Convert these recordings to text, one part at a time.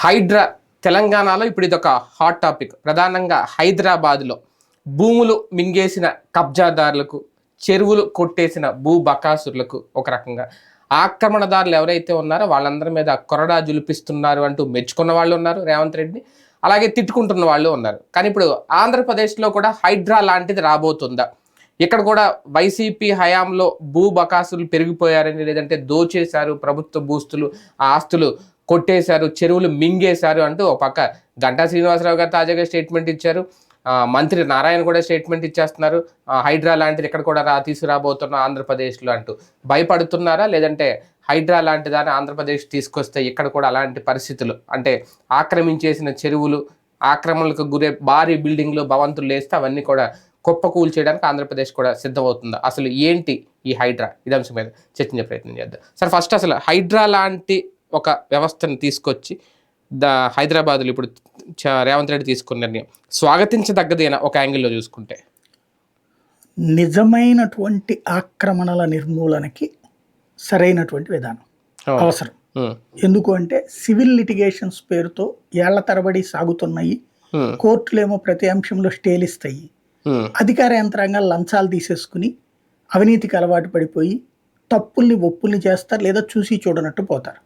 హైడ్రా తెలంగాణలో ఇప్పుడు ఇది ఒక హాట్ టాపిక్. ప్రధానంగా హైదరాబాద్లో భూములు మింగేసిన కబ్జాదారులకు చెరువులు కొట్టేసిన భూ బకాసురులకు ఒక రకంగా. ఆక్రమణదారులు ఎవరైతే ఉన్నారో వాళ్ళందరి మీద కొరడా జులిపిస్తున్నారు అంటూ మెచ్చుకున్న వాళ్ళు ఉన్నారు రేవంత్ రెడ్డి అలాగే తిట్టుకుంటున్న వాళ్ళు ఉన్నారు. కానీ ఇప్పుడు ఆంధ్రప్రదేశ్లో కూడా హైడ్రా లాంటిది రాబోతుందా? ఇక్కడ కూడా వైసీపీ హయాంలో భూ బకాసులు పెరిగిపోయారని లేదంటే దోచేశారు ప్రభుత్వ భూస్తులు ఆ ఆస్తులు కొట్టేశారు చెరువులు మింగేశారు అంటూ ఒక పక్క గంటా శ్రీనివాసరావు గారు తాజాగా స్టేట్మెంట్ ఇచ్చారు. మంత్రి నారాయణ కూడా స్టేట్మెంట్ ఇచ్చేస్తున్నారు. హైడ్రా లాంటిది ఇక్కడ కూడా రా తీసుకురాబోతున్నాం ఆంధ్రప్రదేశ్లో అంటూ. భయపడుతున్నారా? లేదంటే హైడ్రా లాంటి దాన్ని ఆంధ్రప్రదేశ్ తీసుకొస్తే ఇక్కడ కూడా అలాంటి పరిస్థితులు? అంటే ఆక్రమించేసిన చెరువులు ఆక్రమణలకు గురే భారీ బిల్డింగ్లు భవంతులు లేస్తే అవన్నీ కూడా కుప్ప కూల్చేయడానికి ఆంధ్రప్రదేశ్ కూడా సిద్ధమవుతుందా. అసలు ఏంటి ఈ హైడ్రా? ఇది అంశం మీద చర్చించే ప్రయత్నం చేద్దాం. సార్ ఫస్ట్ అసలు హైడ్రా లాంటి ఒక వ్యవస్థను తీసుకొచ్చి ద హైదరాబాద్లో ఇప్పుడు రేవంత్ రెడ్డి తీసుకున్న నిర్ణయం. స్వాగతించదగ్గదేనా ఒక యాంగిల్లో చూసుకుంటే. నిజమైనటువంటి ఆక్రమణల నిర్మూలనకి సరైనటువంటి విధానం. అవసరం. ఎందుకు అంటే సివిల్ లిటిగేషన్స్ పేరుతో ఏళ్ళ తరబడి సాగుతున్నాయి. కోర్టులేమో ప్రతి అంశంలో స్టేలు ఇస్తాయి ఉమ్, అధికార యంత్రాంగాలు లంచాలు తీసేసుకుని అవినీతికి అలవాటు పడిపోయి తప్పుల్ని ఒప్పుల్ని చేస్తారు లేదా చూసి చూడనట్టు పోతారు.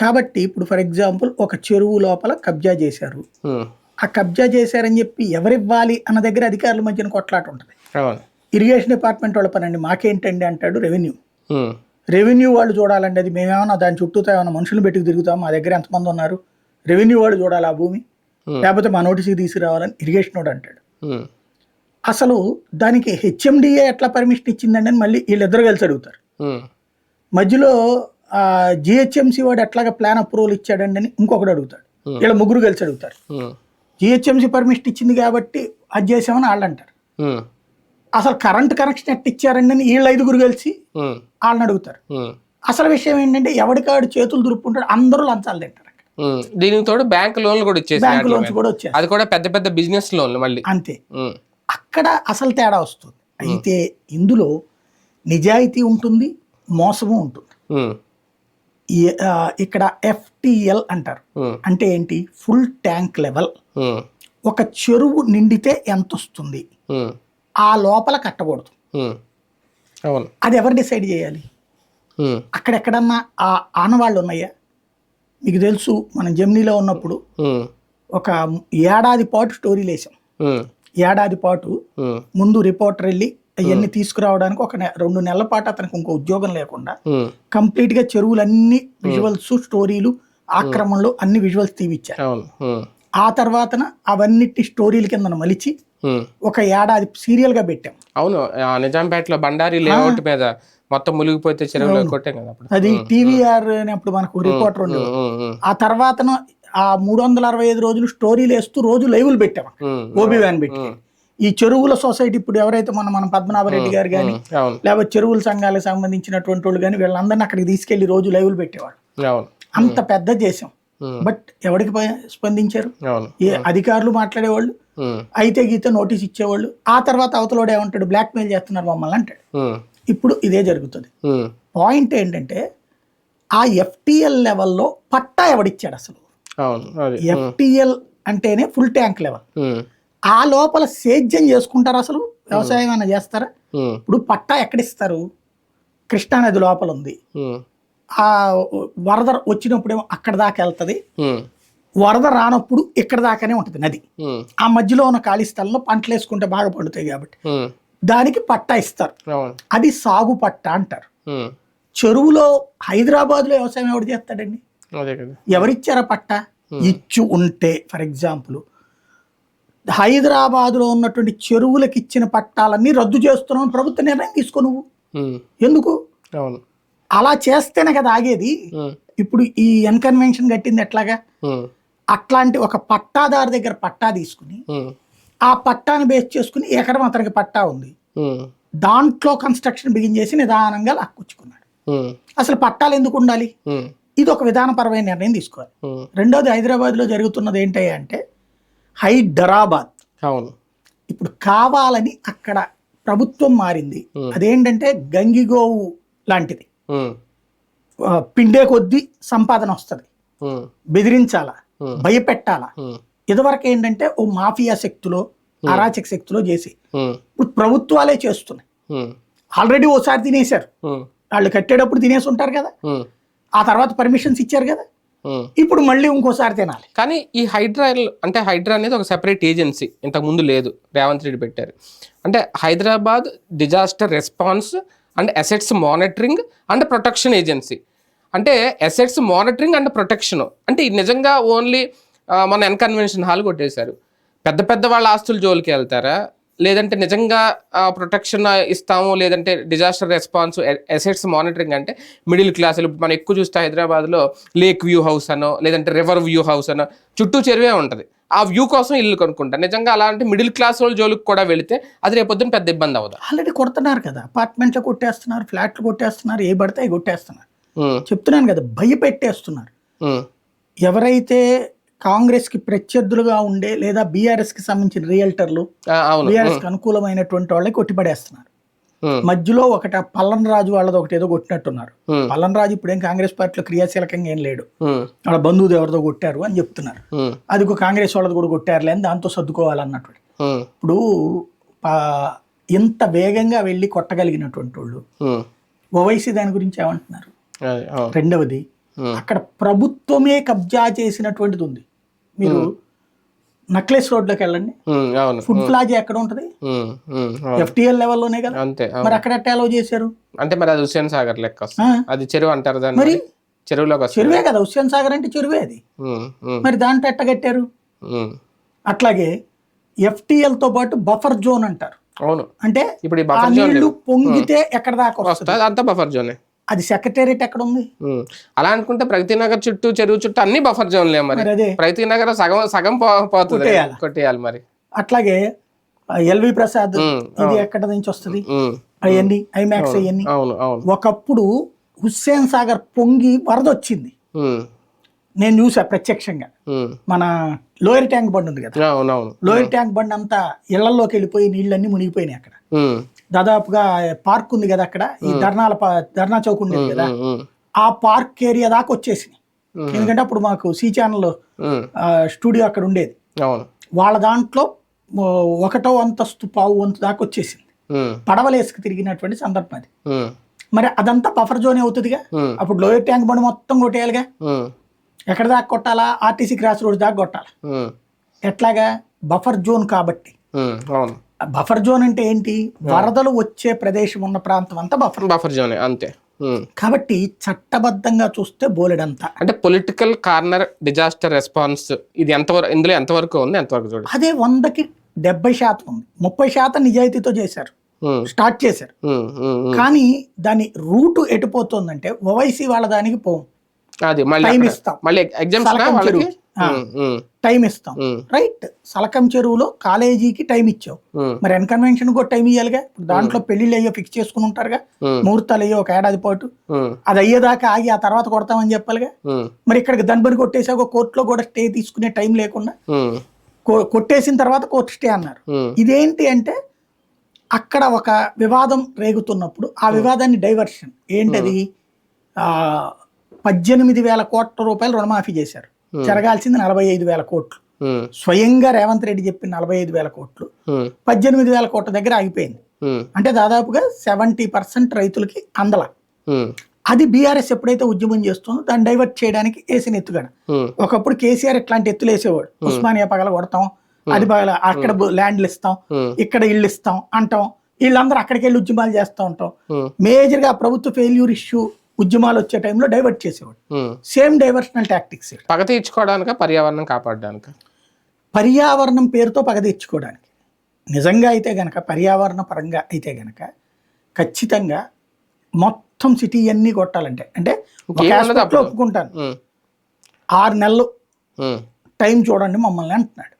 కాబట్టి ఇప్పుడు ఫర్ ఎగ్జాంపుల్ ఒక చెరువు లోపల కబ్జా చేశారు. ఉమ్, ఆ కబ్జా చేశారని చెప్పి ఎవరివ్వాలి అన్న దగ్గర అధికారుల మధ్యన కొట్లాట ఉంటుంది. ఇరిగేషన్ డిపార్ట్మెంట్ వాళ్ళ పనండి మాకేంటండి అంటాడు రెవెన్యూ రెవెన్యూ వాళ్ళు చూడాలండి అది మేమేమన్నా దాని చుట్టూతో ఏమైనా మనుషులు పెట్టుకు తిరుగుతాం మా దగ్గర ఎంతమంది ఉన్నారు? రెవెన్యూ వాళ్ళు చూడాలి ఆ భూమి. Hmm. లేకపోతే మా నోటీస్కి తీసుకురావాలని ఇరిగేషన్ వాడు అంటాడు. అసలు దానికి హెచ్ఎండిఏ ఎట్లా పర్మిషన్ ఇచ్చిందండి అని మళ్ళీ వీళ్ళిద్దరు కలిసి అడుగుతారు. మధ్యలో జిహెచ్ఎంసీ వాడు ఎట్లాగా ప్లాన్ అప్రూవల్ ఇచ్చాడండి అని ఇంకొకటి అడుగుతాడు. వీళ్ళ ముగ్గురు కలిసి అడుగుతారు. జిహెచ్ఎంసీ పర్మిషన్ ఇచ్చింది కాబట్టి అది చేసామని వాళ్ళు అంటారు. అసలు కరెంట్ కనెక్షన్ ఎట్ట ఇచ్చారండి అని వీళ్ళ ఐదుగురు కలిసి వాళ్ళని అడుగుతారు. అసలు విషయం ఏంటంటే ఎవడికాడు చేతులు దురుపుకుంటాడు అందరూ లంచాలు తింటారు. దీనికి తోడు బ్యాంక్ లోన్లు కూడా ఇచ్చేసి బ్యాంకు లోన్స్ కూడా వచ్చాయి అది కూడా పెద్ద పెద్ద బిజినెస్ లోన్లు మళ్ళీ. అంతే. అక్కడ అసలు తేడా వస్తుంది. అయితే ఇందులో నిజాయితీ ఉంటుంది మోసము ఉంటుంది. ఇక్కడ ఎఫ్టిఎల్ అంటారు. అంటే ఏంటి? Full tank level. ఒక చెరువు నిండితే ఎంత వస్తుంది ఆ లోపల కట్టకూడదు. అది ఎవరు డిసైడ్ చేయాలి? అక్కడెక్కడన్నా ఆ ఆనవాళ్ళు ఉన్నాయా? మీకు తెలుసు మనం జమ్నీలో ఉన్నప్పుడు ఒక ఏడాది పాటు స్టోరీలు వేసాం ఏడాది పాటు ముందు రిపోర్టర్ వెళ్ళి అవన్నీ తీసుకురావడానికి ఒక రెండు నెలల పాటు అతనికి ఇంకో ఉద్యోగం లేకుండా కంప్లీట్గా చెరువులన్నీ విజువల్స్ స్టోరీలు ఆక్రమణలు అన్ని విజువల్స్ తీవిచ్చారు ఆ తర్వాతన అవన్నిటి స్టోరీల కింద మలిచి. ఒక ఏడాది సీరియల్గా పెట్టాం. అవును. నిజాంపేటలో బండారి లేఅవుట్ మీద మొత్తం మునిగిపోతే చెరువులో కొట్టాం కదా అది టీవీఆర్ అప్పుడు మనకు రిపోర్టర్ ఉండే ఉమ్, ఉమ్, ఉమ్, ఆ తర్వాతన ఆ మూడు వందల అరవై ఐదు రోజులు స్టోరీలు వేస్తూ రోజు లైవ్లు పెట్టాం. ఓబీ వ్యాన్ పెట్టి. ఈ చెరువుల సొసైటీ ఇప్పుడు ఎవరైతే మన మన పద్మనాభరెడ్డి గారు కానీ లేకపోతే చెరువుల సంఘాలకు సంబంధించినటువంటి వాళ్ళు కానీ వీళ్ళందరినీ అక్కడికి తీసుకెళ్ళి రోజు లైవ్లు పెట్టేవాడు అవును. అంత పెద్ద చేసాం ఉమ్, బట్ ఎవరికి స్పందించారు? ఏ అధికారులు మాట్లాడేవాళ్ళు? అయితే గీతే నోటీస్ ఇచ్చేవాళ్ళు. ఆ తర్వాత అవతలోడు ఏమంటాడు? బ్లాక్మెయిల్ చేస్తున్నారు మమ్మల్ని అంటాడు. ఇప్పుడు ఇదే జరుగుతుంది. పాయింట్ ఏంటంటే ఆ ఎఫ్టిఎల్ లెవెల్లో పట్టా ఎవడిచ్చాడు అసలు? ఎఫ్టిఎల్ అంటేనే ఫుల్ ట్యాంక్ లెవెల్. ఆ లోపల సేద్యం చేసుకుంటారు అసలు? వ్యవసాయం ఏమైనా చేస్తారా? ఇప్పుడు పట్టా ఎక్కడిస్తారు? కృష్ణానది లోపల ఉంది. ఆ వరద వచ్చినప్పుడేమో అక్కడ దాకా వెళ్తుంది. వరద రానప్పుడు ఇక్కడ దాకానే ఉంటుంది నది. ఆ మధ్యలో ఉన్న ఖాళీ స్థలంలో పంటలు వేసుకుంటే బాగా పండుతాయి కాబట్టి. దానికి పట్టా ఇస్తారు. అది సాగు పట్టా అంటారు. చెరువులో హైదరాబాద్లో వ్యవసాయం ఎవడు చేస్తాడండి? ఎవరిచ్చారా పట్టా? ఇచ్చు ఉంటే ఫర్ ఎగ్జాంపుల్. హైదరాబాద్లో ఉన్నటువంటి చెరువులకు ఇచ్చిన పట్టాలన్నీ రద్దు చేస్తున్నాం అని ప్రభుత్వ నిర్ణయం తీసుకో నువ్వు. ఎందుకు? అలా చేస్తేనే కదా ఆగేది. ఇప్పుడు ఈ ఎన్కన్వెన్షన్ కట్టింది ఎట్లాగా? అట్లాంటి ఒక పట్టాదారు దగ్గర పట్టా తీసుకుని ఆ పట్టాని బేస్ చేసుకుని ఎకరం అతనికి పట్టా ఉంది. దాంట్లో కన్స్ట్రక్షన్ బిగిన్ చేసి నిదానంగా లాక్కొచ్చుకున్నాడు. అసలు పట్టాలు ఎందుకు ఉండాలి? ఇది ఒక విధానపరమైన నిర్ణయం తీసుకోవాలి. రెండోది హైదరాబాద్లో జరుగుతున్నది ఏంటి అంటే హైదరాబాద్. అవును. ఇప్పుడు కావాలని అక్కడ ప్రభుత్వం మారింది. అదేంటంటే గంగిగోవు లాంటిది. పిండే కొద్దీ సంపాదన వస్తుంది. బెదిరించాలా? భయపెట్టాలా? ఇదివరకు ఏంటంటే ఓ మాఫియా శక్తిలో అరాచక శక్తిలో చేసి. ఇప్పుడు ప్రభుత్వాలే చేస్తున్నాయి. ఆల్రెడీ ఓసారి తినేశారు. వాళ్ళు కట్టేటప్పుడు తినేసి ఉంటారు కదా. ఆ తర్వాత పర్మిషన్స్ ఇచ్చారు కదా. ఇప్పుడు మళ్ళీ ఇంకోసారి తినాలి. కానీ ఈ హైడ్రా అంటే హైడ్రా అనేది ఒక సెపరేట్ ఏజెన్సీ. ఇంతకు ముందు లేదు. రేవంత్ రెడ్డి పెట్టారు. అంటే Hyderabad disaster response and assets monitoring and protection agency. అంటే అసెట్స్ మానిటరింగ్ అండ్ ప్రొటెక్షన్. అంటే నిజంగా ఓన్లీ మన ఎన్కన్వెన్షన్ హాల్ కొట్టేశారు. పెద్ద పెద్ద వాళ్ళ ఆస్తుల జోలికి వెళ్తారా? లేదంటే నిజంగా ప్రొటెక్షన్ ఇస్తాము లేదంటే డిజాస్టర్ రెస్పాన్స్ అసెట్స్ మానిటరింగ్ అంటే మిడిల్ క్లాసులు మనం ఎక్కువ చూస్తే హైదరాబాద్లో లేక్ వ్యూ హౌస్ అనో లేదంటే రివర్ వ్యూ హౌస్ అనో చుట్టూ చెరువే ఉంటుంది. ఆ వ్యూ కోసం ఇల్లు కొనుక్కుంటారు. నిజంగా అలాంటి మిడిల్ క్లాస్ వాళ్ళ జోలికి కూడా వెళితే అది రేపొద్దున పెద్ద ఇబ్బంది అవ్వదు ఆల్రెడీ కొడుతున్నారు కదా. అపార్ట్మెంట్లు కొట్టేస్తున్నారు ఫ్లాట్లు కొట్టేస్తున్నారు ఏ పడితే అవి కొట్టేస్తున్నారు. చెప్తున్నాను కదా భయపెట్టేస్తున్నారు. ఎవరైతే కాంగ్రెస్కి ప్రత్యర్థులుగా ఉండే లేదా బీఆర్ఎస్కి సంబంధించిన రియల్టర్లు బీఆర్ఎస్కి అనుకూలమైనటువంటి వాళ్ళకి కొట్టిపడేస్తున్నారు. మధ్యలో ఒకట పల్లన్ రాజు వాళ్ళది ఒకటి ఏదో కొట్టినట్టున్నారు. పల్లన్ రాజు ఇప్పుడేం కాంగ్రెస్ పార్టీలో క్రియాశీలకంగా ఏం లేడు. వాళ్ళ బంధువులు ఎవరిదో కొట్టారు అని చెప్తున్నారు. అది ఒక కాంగ్రెస్ వాళ్ళది కూడా కొట్టారులే అని దాంతో సర్దుకోవాలన్నట్టు ఇప్పుడు ఇంత వేగంగా వెళ్ళి కొట్టగలిగినటువంటి వాళ్ళు ఓవైసీ దాని గురించి ఏమంటున్నారు. రెండవది అక్కడ ప్రభుత్వమే కబ్జా చేసినటువంటిది ఉంది. మీరు నక్లెస్ రోడ్లోకి వెళ్ళండి. ఫుడ్ ప్లాజా ఎక్కడ ఉంటది. ఎఫ్టిఎల్ లెవెల్లోనే కదా? అంతే. మరి అక్కడ అలౌ చేశారు? అంటే మరి అది హుస్సేన్ సాగర్ లెక్క అది చెరువు అంటారు దాన్ని మరి? చెరువులోకి చెరువే కదా హుస్సేన్ సాగర్ అంటే చెరువే అది. మరి దాంట్లో ఎట్ట కట్టారు. అట్లాగే FTL తో పాటు బఫర్ జోన్ అంటారు. అవును. అంటే ఇప్పుడు పొంగితే ఎక్కడ దాకా వస్తుంది? అంతా బఫర్ జోనే అది సెక్రటేరియట్ ఎక్కడ ఉంది. అలా అనుకుంటే ప్రగతి నగర్ చుట్టూ చెరువు చుట్టూ అన్ని బఫర్ జోన్లే మరి. ప్రగతి నగర్ సగం సగం పోతుంది. కొట్టేయాలి. మరి. అట్లాగే ఎల్వి ప్రసాద్ ఇది ఎక్కడ నుంచి వస్తుంది? అవన్నీ ఐమాక్స్ అవన్నీ అవును అవును ఒకప్పుడు హుస్సేన్ సాగర్ పొంగి వరద వచ్చింది. నేను చూసా ప్రత్యక్షంగా. మన లోయర్ ట్యాంక్ బండ్ ఉంది కదా. లోయర్ ట్యాంక్ బండ్ అంతా ఇళ్ళలోకి వెళ్ళిపోయి నీళ్ళన్నీ మునిగిపోయినాయి అక్కడ. దాదాపుగా పార్క్ ఉంది కదా అక్కడ? ఈ ధర్నాల ధర్నా చౌక్ ఉండేది కదా? ఆ పార్క్ ఏరియా దాకా వచ్చేసినాయి ఉమ్, ఎందుకంటే అప్పుడు మాకు సి ఛానల్ స్టూడియో అక్కడ ఉండేది. వాళ్ళ దాంట్లో ఒకటో అంతస్తు పావు వంతు దాకా వచ్చేసింది. పడవలేసుకు తిరిగినటువంటి సందర్భం అది. మరి అదంతా బఫర్ జోన్ అవుతుందిగా? అప్పుడు లోయర్ ట్యాంక్ బండ్ మొత్తం కొట్టేయాలిగా? ఎక్కడ దాకా కొట్టాలా? ఆర్టీసీ క్రాస్ రోడ్ దాకా కొట్టాలా? ఎట్లాగా? బఫర్ జోన్ కాబట్టి. బఫర్ జోన్ అంటే ఏంటి? వరదలు వచ్చే ప్రదేశం ఉన్న ప్రాంతం అంతా బఫర్. బఫర్ జోనే అంతే. కాబట్టి చట్టబద్ధంగా చూస్తే బోలెడంతా. అంటే పొలిటికల్ కార్నర్ డిజాస్టర్ రెస్పాన్స్ ఇది ఎంతవరకు ఇందులో ఎంతవరకు ఉంది ఎంతవరకు చూడండి అదే వందకి డెబ్బై శాతం ఉంది. ముప్పై శాతం నిజాయితీతో చేశారు. స్టార్ట్ చేశారు. కానీ దాని రూటు ఎటుపోతుందంటే ఓవైసీ వాళ్ళ దానికి పోం. అది మళ్ళీ ఇస్తాం. మళ్ళీ ఎగ్జామ్స్ టైం ఇస్తాం. రైట్ సలకం చెరువులో కాలేజీకి టైం ఇచ్చావు. మరి ఎన్కన్వెన్షన్ కూడా టైం ఇవ్వాలిగా దాంట్లో పెళ్ళిళ్ళు అయ్యో ఫిక్స్ చేసుకుని ఉంటారుగా? ముహూర్తాలు అయ్యో ఒక ఏడాది పాటు. అది అయ్యేదాకా ఆగి ఆ తర్వాత కొడతామని చెప్పాలిగా? మరి ఇక్కడికి దన్బరి కొట్టేసాక కోర్టులో కూడా స్టే తీసుకునే టైం లేకుండా? కొట్టేసిన తర్వాత కోర్టు స్టే అన్నారు. ఇదేంటి అంటే అక్కడ ఒక వివాదం రేగుతున్నప్పుడు ఆ వివాదాన్ని డైవర్షన్ ఏంటది? పద్దెనిమిది వేల కోట్ల రూపాయలు రుణమాఫీ చేశారు. జరగాల్సింది నలభై ఐదు వేల కోట్లు. స్వయంగా రేవంత్ రెడ్డి చెప్పిన నలభై ఐదు వేల కోట్లు. పద్దెనిమిది వేల కోట్ల దగ్గర ఆగిపోయింది. అంటే దాదాపుగా సెవెంటీ పర్సెంట్ రైతులకి అందల. అది బీఆర్ఎస్ ఎప్పుడైతే ఉద్యమం చేస్తుందో దాన్ని డైవర్ట్ చేయడానికి వేసిన ఎత్తుగడ. ఒకప్పుడు కేసీఆర్ ఇట్లాంటి ఎత్తులు వేసేవాడు. ఉస్మానియా పగల కొడతాం అది పగల అక్కడ ల్యాండ్లు ఇస్తాం ఇక్కడ ఇల్లు ఇస్తాం అంటాం. వీళ్ళందరూ అక్కడికి వెళ్ళి ఉద్యమాలు చేస్తూ ఉంటాం. మేజర్గా ప్రభుత్వ ఫెయిల్యూర్ ఇష్యూ ఉద్యమాలు వచ్చే టైంలో డైవర్ట్ చేసేవాడు. ఉమ్. సేమ్ డైవర్షనల్ టాక్టిక్స్ పగ తీర్చుకోవడానిక పర్యావరణం కాపాడడానిక? పర్యావరణం పేరుతో పగ తెచ్చుకోవడానికి నిజంగా అయితే గనక పర్యావరణ పరంగా అయితే గనక ఖచ్చితంగా మొత్తం సిటీ అన్నీ కొట్టాలంటే అంటే? ఒప్పుకుంటాను. ఉమ్, ఆరు నెలలు ఉమ్, టైం చూడండి మమ్మల్ని అంటున్నాడు.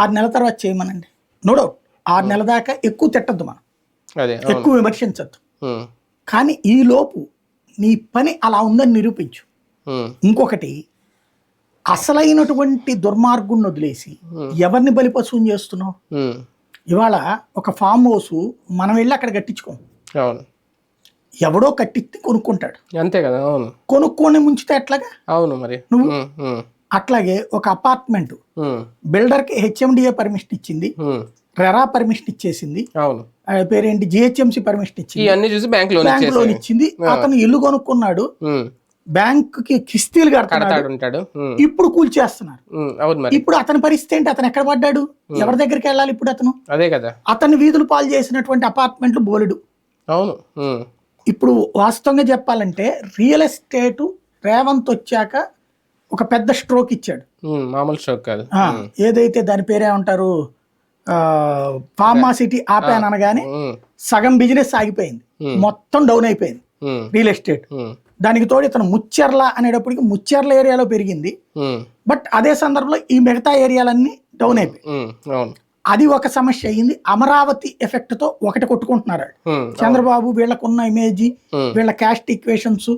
ఆరు నెలల తర్వాత చేయమనండి. నో డౌట్ ఆరు నెలల దాకా ఎక్కువ తిట్టద్దు మనం. ఎక్కువ విమర్శించద్దు. కానీ ఈ లోపు నీ పని అలా ఉందని నిరూపించు. ఇంకొకటి అసలైనటువంటి దుర్మార్గుణ్ణి వదిలేసి ఎవరిని బలిపశువుని చేస్తున్నావు? ఇవాళ ఒక ఫామ్ హౌస్ మనం వెళ్ళి అక్కడ కట్టించుకోం. అవును. ఎవడో కట్టిస్తే కొనుక్కుంటాడు. అంతే కదా అవును. కొనుక్కొని ముంచితే ఎట్లాగా? అవును మరి. నువ్వు- అట్లాగే ఒక అపార్ట్మెంట్. బిల్డర్కి హెచ్ఎండిఏ పర్మిషన్ ఇచ్చింది. రెరా పర్మిషన్ ఇచ్చేసింది. అవును. పేరేంటి? జిహెచ్ఎంసి పర్మిషన్ ఇచ్చింది. ఇవన్నీ చూసి బ్యాంక్ లోన్ బ్యాంక్ లోన్ ఇచ్చింది. అతను ఇల్లు కొనుక్కున్నాడు. బ్యాంక్కి కిస్తీలు కడతాడు ఇప్పుడు కూల్చేస్తున్నారు ఇప్పుడు అతని పరిస్థితి ఏంటి? అతను ఎక్కడ పడ్డాడు? ఎవరి దగ్గరికి వెళ్ళాలి ఇప్పుడు అతను? అదే కదా. అతని వీధులు పాలు చేసినటువంటి అపార్ట్మెంట్లు బోలెడు. అవును. ఇప్పుడు వాస్తవంగా చెప్పాలంటే రియల్ ఎస్టేట్ రేవంత్ వచ్చాక ఒక పెద్ద స్ట్రోక్ ఇచ్చాడు. మామూలు షోక్ కాదు. ఏదైతే దాని పేరేమంటారు? ఫార్మాసిటీ ఆపాను అనగానే సగం బిజినెస్ ఆగిపోయింది. మొత్తం డౌన్ అయిపోయింది. రియల్ ఎస్టేట్ దానికి తోడు ఇతను ముచ్చెర్ల అనేటప్పటికి ముచ్చెర్ల ఏరియాలో పెరిగింది. బట్ అదే సందర్భంలో ఈ మిగతా ఏరియాలన్నీ డౌన్ అయిపోయాయి. అవును. అది ఒక సమస్య అయ్యింది. అమరావతి ఎఫెక్ట్తో ఒకటి కొట్టుకుంటున్నారు చంద్రబాబు వీళ్ళకున్న ఇమేజ్ వీళ్ళ క్యాస్ట్ ఈక్వేషన్స్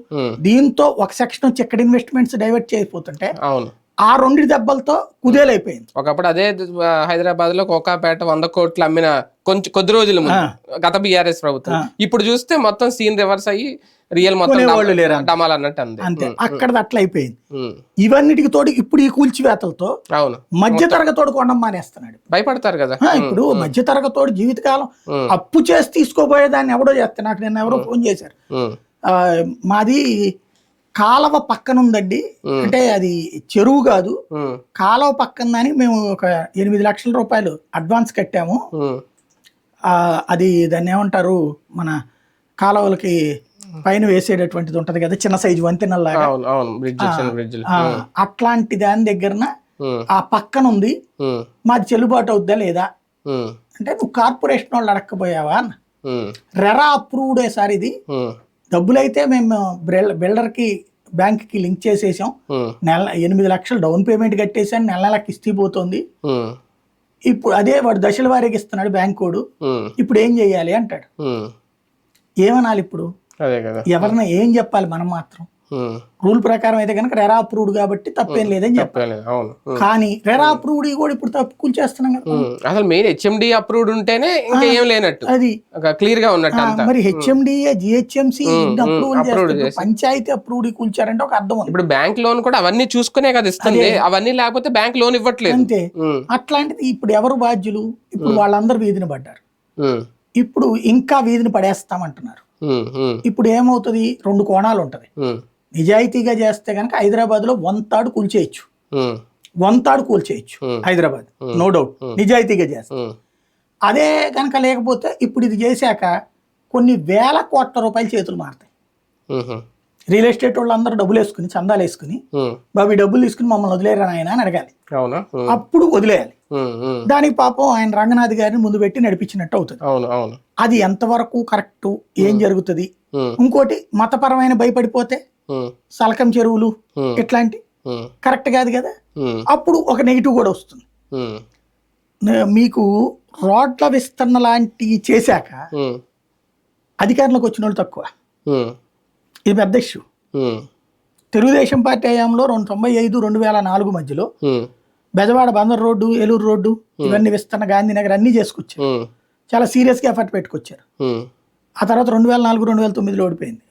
దీంతో ఒక సెక్షన్ వచ్చి ఎక్కడ ఇన్వెస్ట్మెంట్స్ డైవర్ట్ చేయకపోతుంటే ఆ రెండు దెబ్బలతో కుదేలైపోయింది. ఒకప్పుడు అదే హైదరాబాద్లో కోకాపేట వంద కోట్లు అమ్మిన కొంచెం కొద్ది రోజుల గత బీఆర్ఎస్ ప్రభుత్వం. ఇప్పుడు చూస్తే మొత్తం సీన్ రివర్స్ అయ్యి రియల్ మొత్తం. డమాల్ అన్నట్టు అంది. అంతే. అక్కడది అట్లా అయిపోయింది ఉమ్, ఇవన్నిటికి తోడు ఇప్పుడు ఈ కూల్చివేతలతో అవును. మధ్య తరగతోడు కొండం మానేస్తున్నాడు భయపడతారు కదా. ఇప్పుడు మధ్య తరగతోడు జీవితకాలం అప్పు చేసి తీసుకోబోయే దాన్ని ఎవడో చేస్తే నాకు నిన్న ఎవరో ఫోన్ చేశారు. మాది కాలవ పక్కన ఉందండి అంటే అది చెరువు కాదు. కాలువ పక్కనదని మేము ఒక ఎనిమిది లక్షల రూపాయలు అడ్వాన్స్ కట్టాము. అది దాన్ని ఏమంటారు? మన కాలువలకి పైన వేసేటటువంటిది ఉంటది కదా చిన్న సైజు ఆ, అట్లాంటి దాని దగ్గరన ఆ పక్కన ఉంది మాది చెల్లుబాటు అవుద్దా లేదా? అంటే నువ్వు కార్పొరేషన్ వాళ్ళు అడగకపోయావా రెరా అప్రూవ్డే సార్ ఇది? డబ్బులైతే మేము బిల్- బిల్డర్కి బ్యాంక్కి లింక్ చేసేసాం. నెల ఎనిమిది లక్షలు డౌన్ పేమెంట్ కట్టేసాను నెల నెల కిస్తీ పోతుంది ఇప్పుడు అదే వాడు దశల వారీగా ఇస్తున్నాడు బ్యాంకోడు ఉమ్, ఇప్పుడు ఏం చేయాలి అంటాడు. ఏమనాలి ఇప్పుడు? ఎవరిని ఏం చెప్పాలి మనం మాత్రం? రూల్ ప్రకారం అయితే కనుక రెరా అప్రూవ్డ్ కాబట్టి తప్పేం లేదని చెప్పాలి. అవును. కానీ రెరా అప్రూవ్డ్ కూడా ఇప్పుడు తప్పు చేస్తున్నాం కదా అసలు మెయిన్ హెచ్ఎండి అప్రూవ్డ్ ఉంటేనే ఇంకా ఏం లేనట్టు. అది. క్లియర్గా ఉన్నట్టు మరి హెచ్ఎండిఏ జిహెచ్ఎంసి అప్రూవల్ చేస్తే పంచాయతీ అప్రూవ్డ్ కూల్చారంటే ఒక అర్థం ఇప్పుడు బ్యాంక్ లోన్ కూడా అవన్నీ చూసుకునే కదా ఇస్తుంది. అవన్నీ లేకపోతే బ్యాంక్ లోన్ ఇవ్వట్లేదు. అంతే. అట్లాంటిది ఇప్పుడు ఎవరు బాధ్యులు? ఇప్పుడు వాళ్ళందరూ వీధిని పడ్డారు. ఇప్పుడు ఇంకా వీధిని పడేస్తామంటున్నారు. ఇప్పుడు ఏమవుతుంది? రెండు కోణాలు ఉంటది. నిజాయితీగా చేస్తే కనుక హైదరాబాద్లో వంతాడు కూల్చేయచ్చు. ఉమ్, వంతాడు కూల్చేయచ్చు. హైదరాబాద్. నో డౌట్ నిజాయితీగా చేస్తే. అదే కనుక లేకపోతే ఇప్పుడు ఇది చేశాక కొన్ని వేల కోట్ల రూపాయలు చేతులు మారుతాయి. రియల్ ఎస్టేట్ వాళ్ళందరూ డబ్బులు వేసుకుని చందాలు వేసుకుని బాబు డబ్బులు తీసుకుని మమ్మల్ని వదిలేరా నాయన? అని అడగాలి. అప్పుడు వదిలేయాలి. దానికి పాపం ఆయన రంగనాథ్ గారిని ముందు పెట్టి నడిపించినట్టు అవుతుంది. అది ఎంతవరకు కరెక్ట్? ఏం జరుగుతుంది? ఇంకోటి మతపరమైన భయపడిపోతే సలకం చెరువులు ఇట్లాంటి కరెక్ట్ కాదు కదా? అప్పుడు ఒక నెగిటివ్ కూడా వస్తుంది. మీకు రోడ్ల విస్తరణ లాంటివి చేశాక అధికారంలోకి వచ్చిన వాళ్ళు తక్కువ. ఇది పెద్ద ఇష్యూ. తెలుగుదేశం పార్టీ హయాంలో రెండు తొంభై ఐదు రెండు వేల నాలుగు మధ్యలో బెజవాడ బందర్ రోడ్డు ఏలూరు రోడ్డు ఇవన్నీ విస్తరణ గాంధీనగర్ అన్నీ చేసుకొచ్చారు. చాలా సీరియస్గా ఎఫర్ట్ పెట్టుకొచ్చారు. ఆ తర్వాత రెండు వేల నాలుగు రెండు వేల తొమ్మిదిలో ఓడిపోయింది.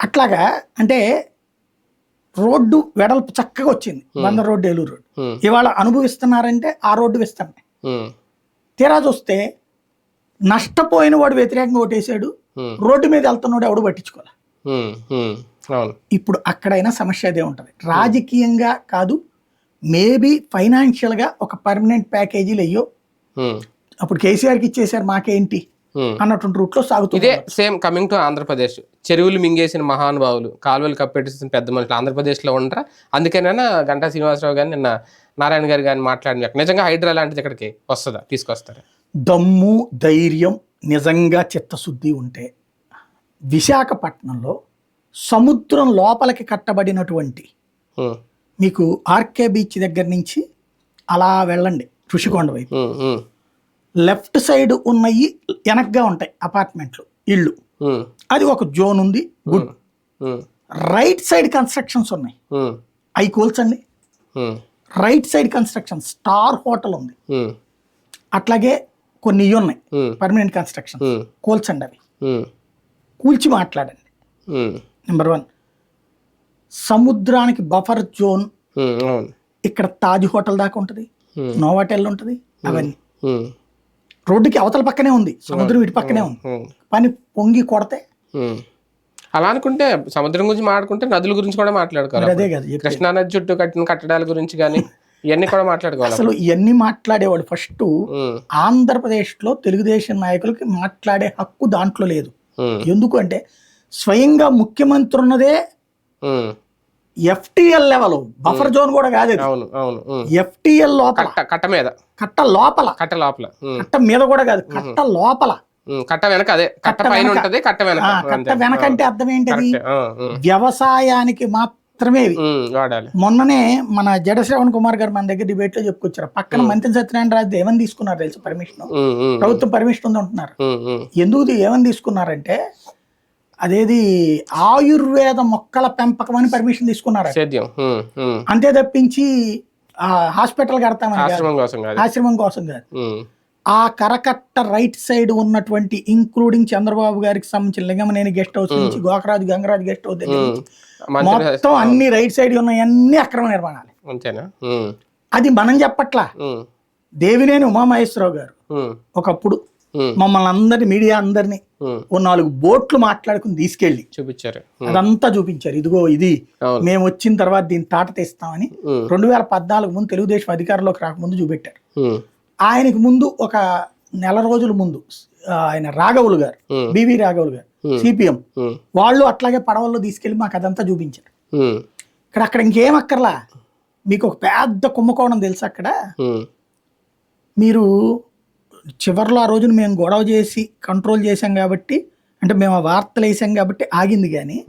అట్లాగా అంటే రోడ్డు వెడల్పు చక్కగా వచ్చింది. Bandar road Eluru road. ఇవాళ అనుభవిస్తున్నారంటే ఆ రోడ్డు విస్తరణ. తీరా చూస్తే నష్టపోయిన వాడు వ్యతిరేకంగా ఓటేశాడు రోడ్డు మీద వెళ్తున్నాడు ఎవడు పట్టించుకోవాలి ఇప్పుడు అక్కడైనా సమస్య అదే ఉంటుంది. రాజకీయంగా కాదు మేబీ ఫైనాన్షియల్గా ఒక పర్మనెంట్ ప్యాకేజీలు అయ్యో. అప్పుడు కేసీఆర్కి ఇచ్చేసారు మాకేంటి? అన్నటువంటి రూట్లో సాగుతుంది ఇదే సేమ్ కమింగ్ టు ఆంధ్రప్రదేశ్. చెరువులు మింగేసిన మహానుభావులు కాలువలు కప్పెట్టేసిన పెద్ద మనుషులు ఆంధ్రప్రదేశ్లో ఉండరా? అందుకేనైనా గంటా శ్రీనివాసరావు గారిని నిన్న నారాయణ గారు గారిని మాట్లాడిన నిజంగా హైడ్రా లాంటిది ఇక్కడికి వస్తుందా? తీసుకొస్తారా? దమ్ము ధైర్యం నిజంగా చిత్తశుద్ధి ఉంటే విశాఖపట్నంలో సముద్రం లోపలికి కట్టబడినటువంటి మీకు ఆర్కే బీచ్ దగ్గర నుంచి అలా వెళ్ళండి ఋషికొండ వైపు. లెఫ్ట్ సైడ్ ఉన్నవి వెనక్గా ఉంటాయి అపార్ట్మెంట్లు ఇళ్ళు. అది ఒక జోన్ ఉంది గుడ్. రైట్ సైడ్ కన్స్ట్రక్షన్స్ ఉన్నాయి. అవి కూల్చండి. Right side construction star hotel ఉంది. అట్లాగే కొన్ని ఉన్నాయి. పర్మనెంట్ కన్స్ట్రక్షన్ కూల్చండి అవి. కూల్చి మాట్లాడండి. నెంబర్ వన్ సముద్రానికి బఫర్ జోన్ ఇక్కడ తాజ్ హోటల్ దాకా ఉంటుంది. నోవాటెల్ ఉంటుంది. అవన్నీ. రోడ్డుకి అవతల పక్కనే ఉంది. సముద్రం ఇటు పక్కనే ఉంది. పని పొంగి కొడితే. అలా అనుకుంటే సముద్రం గురించి మాట్లాడుకుంటే నదుల గురించి కూడా మాట్లాడుకోవాలి అదే కదా. కృష్ణా నది చుట్టూ కట్టిన కట్టడాల గురించి కానీ ఇవన్నీ కూడా మాట్లాడుకోవాలి అసలు ఇవన్నీ మాట్లాడేవాడు. ఫస్ట్ ఉమ్, ఆంధ్రప్రదేశ్లో తెలుగుదేశం నాయకులకి మాట్లాడే హక్కు దాంట్లో లేదు. ఎందుకు అంటే స్వయంగా ముఖ్యమంత్రి ఉన్నదే ఎఫ్టిఎల్ లెవెల్ బఫర్ జోన్ కూడా కాదు అవును అవును. ఎఫ్టిఎల్ లోపల. కట్ట మీద. కట్ట లోపల. కట్ట లోపల కట్ట మీద కూడా కాదు కట్ట లోపల. కట్ట వెనక అదే. కట్ట పైన వెనక. ఉంటది కట్ట వెనక. కట్ట అంతే. వెనకంటే అర్థం ఏంటది? వ్యవసాయానికి మాత్రమే వాడాలి. మొన్ననే మన జడశ్రవణ్ కుమార్ గారు మన దగ్గర డిబేట్లో చెప్పుకొచ్చారు. పక్కన మంత్రి సత్యనారాయణ రాజు ఏమని తీసుకున్నారు తెలుసు పర్మిషన్ ప్రభుత్వం పర్మిషన్ ఉంది అంటున్నారు ఎందుకు ఏమని తీసుకున్నారంటే అదేది ఆయుర్వేద మొక్కల పెంపకం అని పర్మిషన్ తీసుకున్నారు సేద్యం. అంతే తప్పించి ఆ, హాస్పిటల్ కడతామని ఆశ్రమం కోసం కాదు. ఆశ్రమం కోసం కాదు. ఆ కరకట్ట రైట్ సైడ్ ఉన్నటువంటి ఇంక్లూడింగ్ చంద్రబాబు గారికి సంబంధించిన లింగమనేని గెస్ట్ హౌస్ నుంచి గోకరాజు గంగరాజు గెస్ట్ హౌస్ మొత్తం అన్ని రైట్ సైడ్ ఉన్నాయన్నీ అక్రమ నిర్మాణాలు. అది మనం చెప్పట్లా. ఉమ్, దేవినేని ఉమామహేశ్వరరావు గారు ఒకప్పుడు మమ్మల్ని అందరినీ మీడియా అందరినీ. ఓ నాలుగు బోట్లు మాట్లాడుకుని తీసుకెళ్ళి చూపించారు. అదంతా చూపించారు. ఇదిగో ఇది. మేము వచ్చిన తర్వాత దీన్ని తాట తీస్తామని రెండు వేల పద్నాలుగు ముందు తెలుగుదేశం అధికారంలోకి రాకముందు చూపెట్టారు. ఆయనకు ముందు ఒక నెల రోజుల ముందు ఆయన రాఘవులు గారు బివి రాఘవులు గారు సిపిఎం. వాళ్ళు అట్లాగే పడవల్లో తీసుకెళ్ళి మాకు అదంతా చూపించారు. ఇక్కడ అక్కడ ఇంకేం అక్కర్లా? మీకు ఒక పెద్ద కుంభకోణం తెలుసు అక్కడ? మీరు చివర్లో ఆ రోజున మేము గొడవ చేసి కంట్రోల్ చేశాం కాబట్టి అంటే మేము ఆ వార్తలు వేసాం కాబట్టి ఆగింది కానీ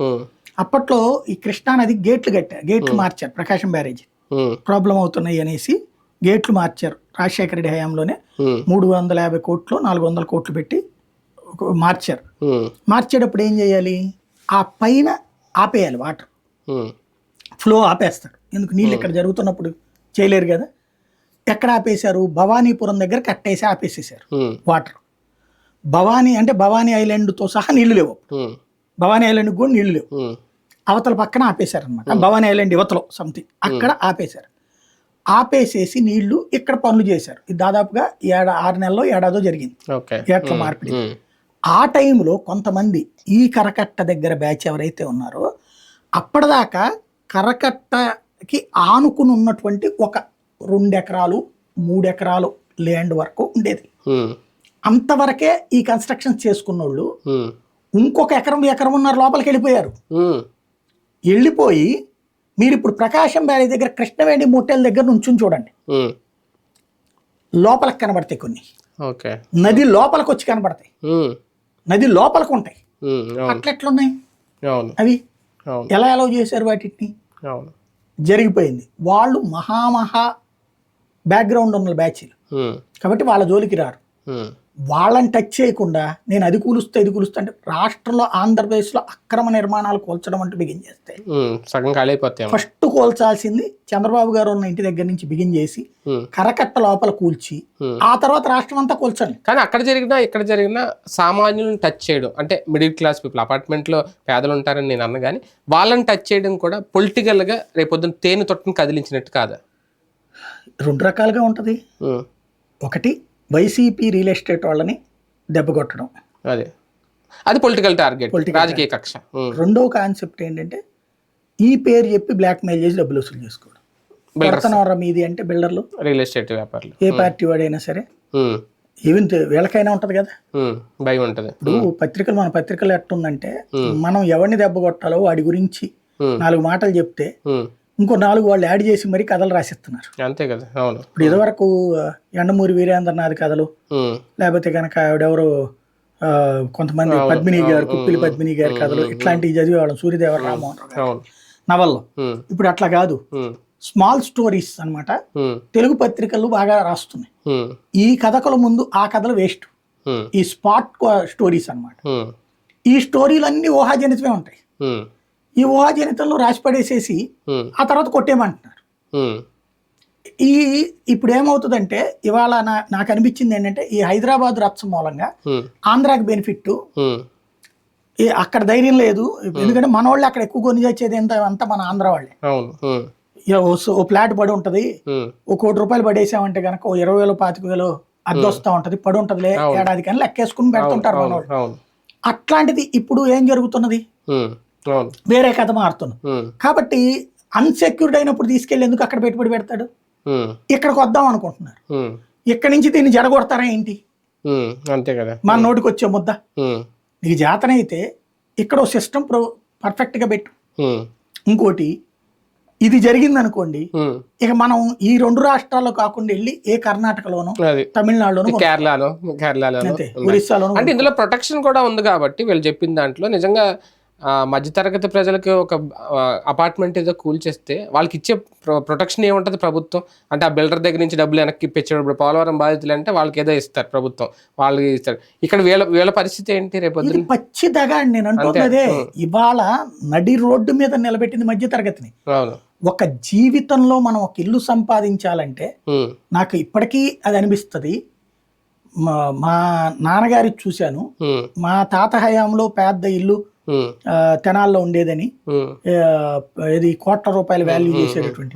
అప్పట్లో ఈ కృష్ణా నది గేట్లు కట్టారు గేట్లు మార్చారు ప్రకాశం బ్యారేజ్. ప్రాబ్లం అవుతున్నాయి అనేసి గేట్లు మార్చారు రాజశేఖర రెడ్డి హయాంలోనే. మూడు వందల యాభై కోట్లు నాలుగు వందల కోట్లు పెట్టి ఒక- మార్చారు. మార్చేటప్పుడు ఏం చేయాలి? ఆ పైన ఆపేయాలి వాటర్. ఫ్లో ఆపేస్తారు. ఎందుకు? నీళ్ళు ఇక్కడ జరుగుతున్నప్పుడు చేయలేరు కదా? ఎక్కడ ఆపేశారు భవానీపురం దగ్గర కట్టేసి ఆపేసేసారు వాటర్. భవానీ అంటే భవానీ ఐలాండ్తో సహా నీళ్ళు లేవు భవానీ ఐలాండ్కి కూడా నీళ్ళు లేవు. అవతల పక్కన ఆపేశారు అనమాట భవానీ ఐలాండ్ యువతలో సంథింగ్ అక్కడ ఆపేశారు. ఆపేసేసి నీళ్ళు ఇక్కడ పనులు చేశారు. ఇది దాదాపుగా ఏడా ఆరు నెలల్లో ఏడాదో జరిగింది. ఏట్ల మార్పిడి. ఆ టైంలో కొంతమంది ఈ కరకట్ట దగ్గర బ్యాచ్ ఎవరైతే ఉన్నారో అప్పటిదాకా కరకట్టకి ఆనుకుని ఉన్నటువంటి ఒక రెండు ఎకరాలు మూడు ఎకరాలు ల్యాండ్ వరకు ఉండేది. అంతవరకే ఈ కన్స్ట్రక్షన్ చేసుకున్న వాళ్ళు ఉమ్, ఇంకొక ఎకరం ఎకరం ఉన్నారు లోపలికి వెళ్ళిపోయారు. వెళ్ళిపోయి మీరు ఇప్పుడు ప్రకాశం బ్యారేజ్ దగ్గర కృష్ణవేణి మోటెల్ దగ్గర నుంచి చూడండి. లోపలికి కనబడతాయి కొన్ని. నది లోపలికి వచ్చి కనబడతాయి నది లోపలికి ఉంటాయి ఉమ్, అవును. అట్లా ఎట్లున్నాయి? అవును. అవి ఎలా ఎలా చేశారు వాటిని? జరిగిపోయింది. వాళ్ళు మహామహా బ్యాక్గ్రౌండ్ ఉన్న బ్యాచీలు ఉమ్, కాబట్టి వాళ్ళ జోలికి రారు. ఉమ్, వాళ్ళని టచ్ చేయకుండా నేను అది కూలుస్తా ఇది కూలుస్తా అంటే రాష్ట్రంలో ఆంధ్రప్రదేశ్లో అక్రమ నిర్మాణాలు కూల్చడం అంటూ బిగిన్ చేస్తే. ఉమ్, సగం అయిపోతాయి ఫస్ట్ కూల్చాల్సింది చంద్రబాబు గారు ఉన్న ఇంటి దగ్గర నుంచి బిగిన్ చేసి కరకట్ట లోపల కూల్చి. ఆ తర్వాత రాష్ట్రం అంతా కూల్చండి. కానీ అక్కడ జరిగినా ఇక్కడ జరిగినా సామాన్యులను టచ్ చేయడం అంటే మిడిల్ క్లాస్ పీపుల్ అపార్ట్మెంట్లో పేదలు ఉంటారని నేను అన్న కానీ వాళ్ళని టచ్ చేయడం కూడా పొలిటికల్గా రేపొద్దున తేనె తొట్టును కదిలించినట్టు కాదా. రెండు రకాలుగా ఉంటుంది. ఒకటి వైసీపీ రియల్ ఎస్టేట్ వాళ్ళని దెబ్బ కొట్టడం. అదే. అది పొలిటికల్ టార్గెట్ రాజకీయ కక్ష. రెండవ కాన్సెప్ట్ ఏంటంటే ఈ పేరు చెప్పి బ్లాక్ మెయిల్ చేసి డబ్బులు వసూలు చేసుకోవడం. కొడతనవరా మీది అంటే బిల్డర్లు రియల్ ఎస్టేట్ వ్యాపారులు. ఏ పార్టీ వాడైనా సరే ఈవెన్ వీళ్ళకైనా ఉంటది కదా. భయం ఉంటుంది. ఇప్పుడు పత్రికలు మన పత్రికలు ఎట్టుందంటే మనం ఎవరిని దెబ్బ కొట్టాలో వాడి గురించి నాలుగు మాటలు చెప్తే ఇంకో నాలుగు వాళ్ళు యాడ్ చేసి మరీ కథలు రాసిస్తున్నారు. అంతే కదా అవును. ఇప్పుడు ఇదివరకు ఎండమూరి వీరేంద్రనాథ్ కథలు లేకపోతే కనుక ఆవిడెవరో కొంతమంది పద్మిని గారు కుప్పిలి పద్మిని గారి కథలు ఇట్లాంటివి చదివేవాళ్ళం సూర్యదేవర రామోహన్ రావు నవల్లో. ఉమ్, ఇప్పుడు అట్లా కాదు. స్మాల్ స్టోరీస్ అన్నమాట. ఉమ్, తెలుగు పత్రికలు బాగా రాస్తున్నాయి. ఈ కథకుల ముందు ఆ కథలు వేస్ట్. ఈ స్పాట్ స్టోరీస్ అన్నమాట. ఉమ్, ఈ స్టోరీలన్నీ ఊహాజనితమే ఉంటాయి. ఈ ఊహాజనితంలో రాసి పడేసేసి ఆ తర్వాత కొట్టేయమంటున్నారు. ఈ ఇప్పుడు ఏమవుతుందంటే ఇవాళ నాకు అనిపించింది ఏంటంటే ఈ హైదరాబాద్ రచ్చ మూలంగా ఆంధ్రాకి బెనిఫిట్ అక్కడ ధైర్యం లేదు. ఎందుకంటే మన వాళ్ళు అక్కడ ఎక్కువ కొని తెచ్చేది ఎంత అంతా మన ఆంధ్ర వాళ్ళే. ఓ ఫ్లాట్ పడి ఉంటది. ఓ కోటి రూపాయలు పడేసామంటే కనుక ఓ ఇరవై వేలు పాతిక వేలు అద్దె వస్తా ఉంటది పడి ఉంటదిలే ఏడాది కానీ లెక్కేసుకుని పెడుతుంటారు మన వాళ్ళు అట్లాంటిది ఇప్పుడు ఏం జరుగుతున్నది? వేరే కథ మారుతుంది ఉమ్, కాబట్టి అన్సెక్యూర్డ్ అయినప్పుడు తీసుకెళ్ళి ఎందుకు అక్కడ పెట్టుబడి పెడతాడు? ఇక్కడికి వద్దాం అనుకుంటున్నారు. ఇక్కడి నుంచి దీన్ని జడగొడతారా ఏంటి? అంతే కదా. మన నోటికి వచ్చే ముద్ద. నీకు జాతనైతే ఇక్కడ ఓ సిస్టమ్ ప్రో పర్ఫెక్ట్గా పెట్టు. ఇంకోటి ఇది జరిగింది అనుకోండి ఇక మనం ఈ రెండు రాష్ట్రాల్లో కాకుండా వెళ్ళి ఏ కర్ణాటకలోనో తమిళనాడులోనో కేరళలో ఉన్నాయి. ఒరిస్సాలోనో అంటే ఇందులో ప్రొటెక్షన్ కూడా ఉంది కాబట్టి వీళ్ళు చెప్పిన దాంట్లో నిజంగా మధ్యతరగతి ప్రజలకి ఒక అపార్ట్మెంట్ ఏదో కూల్చేస్తే వాళ్ళకి ఇచ్చే ప్రొటెక్షన్ ఏముంటుంది ప్రభుత్వం? అంటే ఆ బిల్డర్ దగ్గర నుంచి డబ్బులు వెనక్కి ఇప్పించడం ఇప్పుడు పోలవరం బాధితులు అంటే వాళ్ళకి ఏదో ఇస్తారు ప్రభుత్వం. వాళ్ళకి ఇస్తారు. ఇక్కడ వీళ్ళ వీళ్ళ పరిస్థితి ఏంటి రేపు ఇది పచ్చి దగా అండి. నేను అంటున్నదే ఇవాళ నడి రోడ్డు మీద నిలబెట్టింది మధ్య తరగతిని. అవును. ఒక జీవితంలో మనం ఒక ఇల్లు సంపాదించాలంటే నాకు ఇప్పటికీ అది అనిపిస్తుంది. మా మా నాన్నగారి చూశాను. మా తాత హయాంలో పెద్ద ఇల్లు తెనాల్లో ఉండేదని ఇది కోట్ల రూపాయలు వాల్యూ చేసేటటువంటి.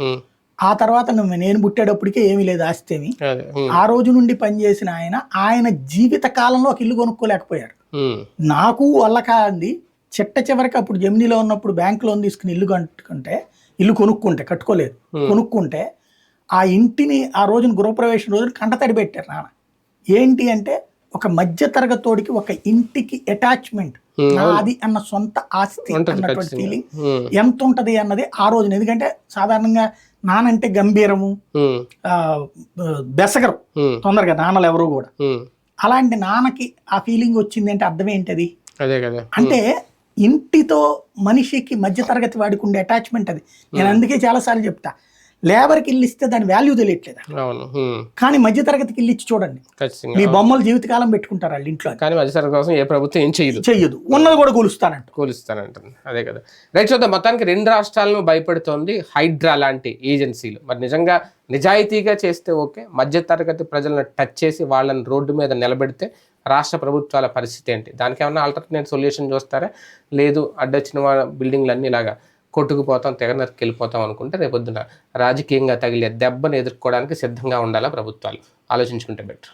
ఆ తర్వాత నేను పుట్టేటప్పటికే ఏమీ లేదు ఆస్తి ఏమి అదే ఉమ్, ఆ రోజు నుండి పనిచేసిన ఆయన ఆయన జీవిత కాలంలో ఒక ఇల్లు కొనుక్కోలేకపోయారు ఉమ్, నాకు వల్ల కాంది చిట్ట చివరికి అప్పుడు జమినీలో ఉన్నప్పుడు బ్యాంక్ లోన్ తీసుకుని ఇల్లు కట్టుకుంటే ఇల్లు కొనుక్కుంటే కట్టుకోలేదు. కొనుక్కుంటే ఆ ఇంటిని ఆ రోజున గృహప్రవేశం రోజున కంటతడి పెట్టారు నాన్న. ఏంటి అంటే ఒక మధ్య తరగతోడికి ఒక ఇంటికి అటాచ్మెంట్. నాది అన్న సొంత ఆస్తి అన్నటువంటి. ఫీలింగ్ ఎంత ఉంటది అన్నది ఆ రోజున. ఎందుకంటే సాధారణంగా నానంటే గంభీరము బెసగరు తొందరగా నాన్నలు ఎవరు కూడా అలాంటి నాన్నకి ఆ ఫీలింగ్ వచ్చింది అంటే అర్థం ఏంటది? అదే కదా. అంటే ఇంటితో మనిషికి మధ్య తరగతి వాడికి ఉండే అటాచ్మెంట్ అది. నేను అందుకే చాలాసార్లు చెప్తా. లేబర్కి ఇల్లు ఇస్తే దాని వాల్యూ తెలియట్లేదు? కానీ మధ్య తరగతికి ఇల్లు ఇచ్చి చూడండి. మీ బొమ్మలు జీవితకాలం పెట్టుకుంటారు వాళ్ళు ఇంట్లో కానీ మధ్యతరగతి కోసం ఏ ప్రభుత్వం ఏం చేయదు చెయ్యదు. ఉన్నది కూడా కూలుస్తానంట కూలుస్తానంటుంది. అదే కదా. రైట్ చూద్దాం. మొత్తానికి రెండు రాష్ట్రాలను భయపెడుతోంది హైడ్రా లాంటి ఏజెన్సీలు. మరి నిజంగా నిజాయితీగా చేస్తే ఓకే మధ్యతరగతి ప్రజలను టచ్ చేసి వాళ్ళని రోడ్డు మీద నిలబెడితే రాష్ట్ర ప్రభుత్వాల పరిస్థితి ఏంటి? దానికి ఏమైనా ఆల్టర్నేట్ సొల్యూషన్ చూస్తారా? లేదు అడ్డొచ్చిన వాళ్ళ బిల్డింగ్లన్నీ ఇలాగా. కొట్టుకుపోతాం తెగనరికి వెళ్ళిపోతాం అనుకుంటే రేపొద్దున రాజకీయంగా తగిలే దెబ్బను ఎదుర్కోవడానికి సిద్ధంగా ఉండాలా ప్రభుత్వాలు? ఆలోచించుకుంటే బెటర్.